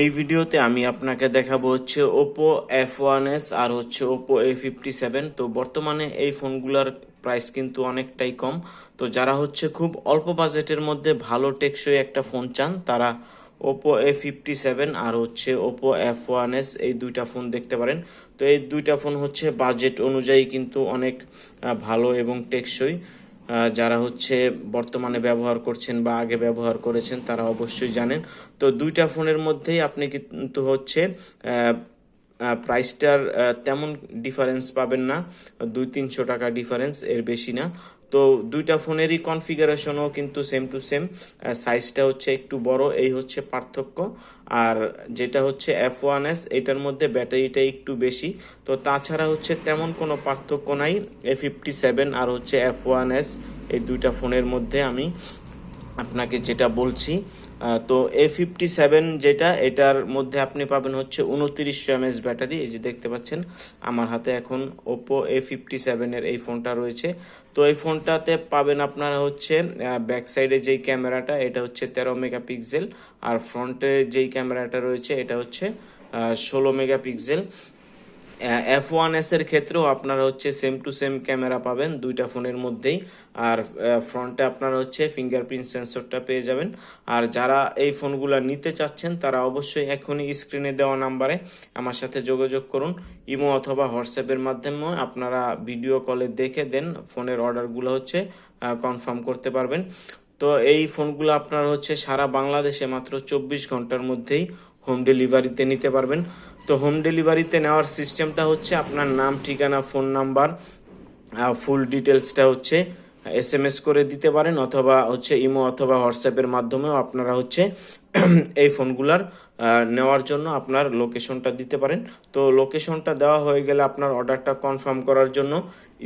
এই ভিডিওতে আমি আপনাকে দেখাবো হচ্ছে ওপো এফ ওয়ান এস আর হচ্ছে ওপো এ ফিফটি সেভেন তো বর্তমানে এই ফোনগুলোর প্রাইস কিন্তু অনেকটাই কম। তো যারা হচ্ছে খুব অল্প বাজেটের মধ্যে ভালো টেকসই একটা ফোন চান, তারা ওপো এ ফিফটি সেভেন আর হচ্ছে ওপো এফ ওয়ান এস এই দুইটা ফোন দেখতে পারেন। তো এই দুইটা ফোন হচ্ছে বাজেট অনুযায়ী কিন্তু অনেক ভালো এবং টেকসই। যারা হচ্ছে বর্তমানে ব্যবহার করছেন বা আগে ব্যবহার করেছেন, তারা অবশ্যই জানেন। তো দুইটা ফোনের মধ্যেই আপনি কিন্তু হচ্ছে প্রাইসটার তেমন ডিফারেন্স পাবেন না। দুই তিনশো টাকা ডিফারেন্স এর বেশি না। তো দুইটা ফোনেরই কনফিগারেশনও কিন্তু সেম টু সেম সাইজটা হচ্ছে একটু বড়, এই হচ্ছে পার্থক্য। আর যেটা হচ্ছে এফ ওয়ান এস এটার মধ্যে ব্যাটারিটা একটু বেশি। তো তাছাড়া হচ্ছে তেমন কোনো পার্থক্য নাই এ ফিফটি সেভেন আর হচ্ছে এফ ওয়ান এস এই দুইটা ফোনের মধ্যে আমি আপনাকে যেটা বলছি তো এ ফিফটি সেভেন যেটা, এটার মধ্যে আপনি পাবেন হচ্ছে উনত্রিশশো এমএস ব্যাটারি। এই যে দেখতে পাচ্ছেন, আমার হাতে এখন ওপো এ ফিফটি সেভেনের এই ফোনটা রয়েছে। তো এই ফোনটাতে পাবেন আপনারা হচ্ছে ব্যাক সাইডে যেই ক্যামেরাটা, এটা হচ্ছে তেরো মেগাপিক্সেল। আর ফ্রন্টে যেই ক্যামেরাটা রয়েছে, এটা হচ্ছে ষোলো মেগাপিক্সেল। এফ ওয়ান এস এর ক্ষেত্রেও আপনারা হচ্ছে সেম টু সেম ক্যামেরা পাবেন দুইটা ফোনের মধ্যেই। আর ফ্রন্টে আপনারা হচ্ছে ফিঙ্গারপ্রিন্ট সেন্সরটা পেয়ে যাবেন। আর যারা এই ফোনগুলো নিতে চাচ্ছেন, তারা অবশ্যই এখনই স্ক্রিনে দেওয়া নাম্বারে আমার সাথে যোগাযোগ করুন। ইমো অথবা হোয়াটসঅ্যাপের মাধ্যমে আপনারা ভিডিও কলে দেখে দেন ফোনের অর্ডারগুলো হচ্ছে কনফার্ম করতে পারবেন। তো এই ফোনগুলো আপনারা হচ্ছে সারা বাংলাদেশে মাত্র চব্বিশ ঘণ্টার মধ্যেই হোম ডেলিভারিতে নিতে পারবেন। তো হোম ডেলিভারিতে নেওয়ার সিস্টেমটা হচ্ছে আপনার নাম, ঠিকানা, ফোন নাম্বার ফুল ডিটেলসটা হচ্ছে এস এম এস করে দিতে পারেন অথবা হচ্ছে ইমো অথবা হোয়াটসঅ্যাপের মাধ্যমেও আপনারা হচ্ছে এই ফোনগুলার নেওয়ার জন্য আপনার লোকেশনটা দিতে পারেন। তো লোকেশনটা দেওয়া হয়ে গেলে আপনার অর্ডারটা কনফার্ম করার জন্য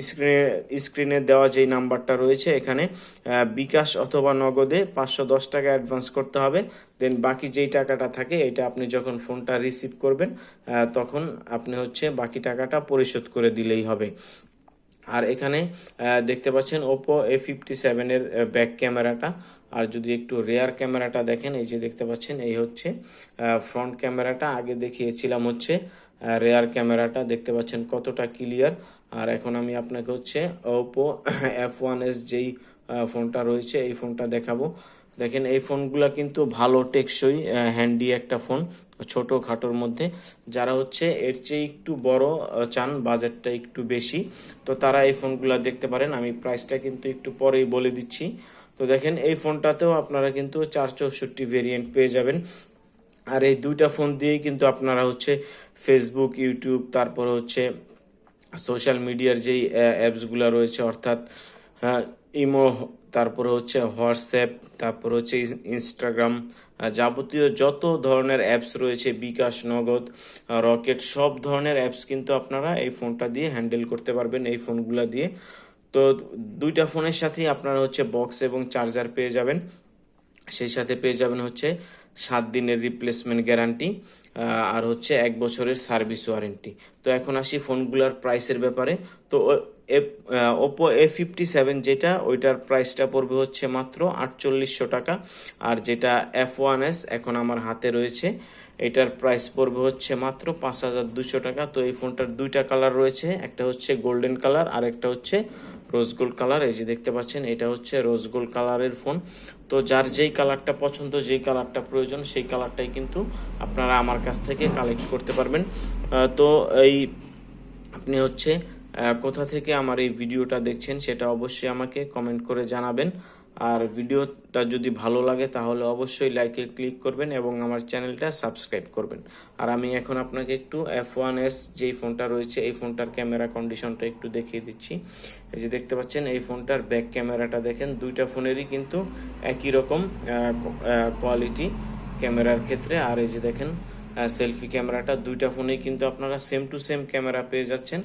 স্ক্রিনে স্ক্রিনে দেওয়া যেই নাম্বারটা রয়েছে, এখানে বিকাশ অথবা নগদে পাঁচশো দশ টাকা অ্যাডভান্স করতে হবে। দেন বাকি যেই টাকাটা থাকে, এটা আপনি যখন ফোনটা রিসিভ করবেন তখন আপনি হচ্ছে বাকি টাকাটা পরিশোধ করে দিলেই হবে। আর এখানে দেখতে পাচ্ছেন ওপো এ ফিফটি সেভেনের ব্যাক ক্যামেরাটা আর যদি একটু রেয়ার ক্যামেরাটা দেখেন, এই যে দেখতে পাচ্ছেন, এই হচ্ছে ফ্রন্ট ক্যামেরাটা আগে দেখিয়েছিলাম হচ্ছে রেয়ার ক্যামেরাটা দেখতে পাচ্ছেন কতটা ক্লিয়ার আর এখন আমি আপনাকে হচ্ছে ওপো এফ ওয়ান এস যেই ফোনটা রয়েছে, এই ফোনটা দেখাবো। দেখেন, এই ফোনগুলো কিন্তু ভালো, টেকসই হ্যান্ডি একটা ফোন। ছোট খাটোর মধ্যে যারা হচ্ছে এর চেয়ে একটু বড় চান বাজেটটা একটু বেশি। তো তারা এই ফোনগুলা দেখতে পারেন আমি প্রাইসটা কিন্তু একটু পরেই বলে দিচ্ছি। তো দেখেন এই ফোনটাতেও আপনারা কিন্তু চার চৌষট্টি ভেরিয়েন্ট পেয়ে যাবেন। আর এই দুইটা ফোন দিয়েই কিন্তু আপনারা হচ্ছে ফেসবুক ইউটিউব তারপরে হচ্ছে সোশ্যাল মিডিয়ার যেই অ্যাপসগুলো রয়েছে অর্থাৎ আহ, ইমো তারপরে হচ্ছে হোয়াটসঅ্যাপ, তারপর হচ্ছে ইনস্টাগ্রাম যাবতীয় যত ধরনের অ্যাপস রয়েছে, বিকাশ, নগদ রকেট, সব ধরনের অ্যাপস কিন্তু আপনারা এই ফোনটা দিয়ে হ্যান্ডেল করতে পারবেন এই ফোনগুলো দিয়ে। তো দুইটা ফোনের সাথেই আপনারা হচ্ছে বক্স এবং চার্জার পেয়ে যাবেন। সেই সাথে পেয়ে যাবেন হচ্ছে সাত দিনের রিপ্লেসমেন্ট গ্যারান্টি আর হচ্ছে এক বছরের সার্ভিস ওয়ারেন্টি তো এখন আসি ফোনগুলোর প্রাইসের ব্যাপারে। তো ওপো এ ফিফটি সেভেন যেটা, ওইটার প্রাইসটা পড়বে হচ্ছে মাত্র আটচল্লিশশো টাকা। আর যেটা এফ ওয়ান এস এখন আমার হাতে রয়েছে, এটার প্রাইস পড়বে হচ্ছে মাত্র পাঁচ হাজার দুশো টাকা। তো এই ফোনটার দুইটা কালার রয়েছে, একটা হচ্ছে গোল্ডেন কালার আর একটা হচ্ছে রোজ গোল্ড কালার, এই যে দেখতে পাচ্ছেন, এটা হচ্ছে রোজ গোল্ড কালারের ফোন। তো যার যেই কালারটা পছন্দ, যেই কালারটা প্রয়োজন, সেই কালারটাই কিন্তু আপনারা আমার কাছ থেকে কালেক্ট করতে পারবেন। তো এই আপনি হচ্ছে কোথা থেকে আমার এই ভিডিওটা দেখছেন, সেটা অবশ্যই আমাকে কমেন্ট করে জানাবেন। আর ভিডিওটা যদি ভালো লাগে, তাহলে অবশ্যই লাইকে ক্লিক করবেন এবং আমার চ্যানেলটা সাবস্ক্রাইব করবেন। আর আমি এখন আপনাকে একটু এফ ওয়ান এস যেই ফোনটা রয়েছে, এই ফোনটার ক্যামেরা কন্ডিশনটা একটু দেখিয়ে দিচ্ছি। এই যে দেখতে পাচ্ছেন, এই ফোনটার ব্যাক ক্যামেরাটা দেখেন, দুইটা ফোনেরই কিন্তু একই রকম কোয়ালিটি ক্যামেরার ক্ষেত্রে। আর এই যে দেখেন সেলফি ক্যামেরাটা দুইটা ফোনেই কিন্তু আপনারা সেম টু সেম ক্যামেরা পেয়ে যাচ্ছেন।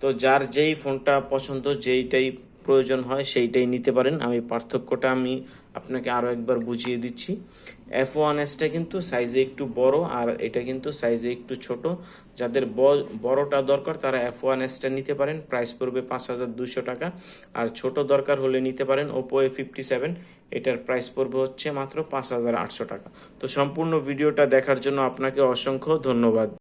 তো যার যেই ফোনটা পছন্দ, যেইটাই প্রয়োজন হয় সেইটাই নিতে পারেন। আমি পার্থক্যটা আমি আপনাকে আরও একবার বুঝিয়ে দিচ্ছি। এফ ওয়ান এসটা কিন্তু সাইজে একটু বড় আর এটা কিন্তু সাইজে একটু ছোট। যাদের বড়টা দরকার তারা এফ ওয়ান এসটা নিতে পারেন। প্রাইস পড়বে পাঁচ হাজার দুশো টাকা। আর ছোট দরকার হলে নিতে পারেন ওপো এ ফিফটি সেভেন এটার প্রাইস পড়বে হচ্ছে মাত্র পাঁচ হাজার আটশো টাকা। তো সম্পূর্ণ ভিডিওটা দেখার জন্য আপনাকে অসংখ্য ধন্যবাদ।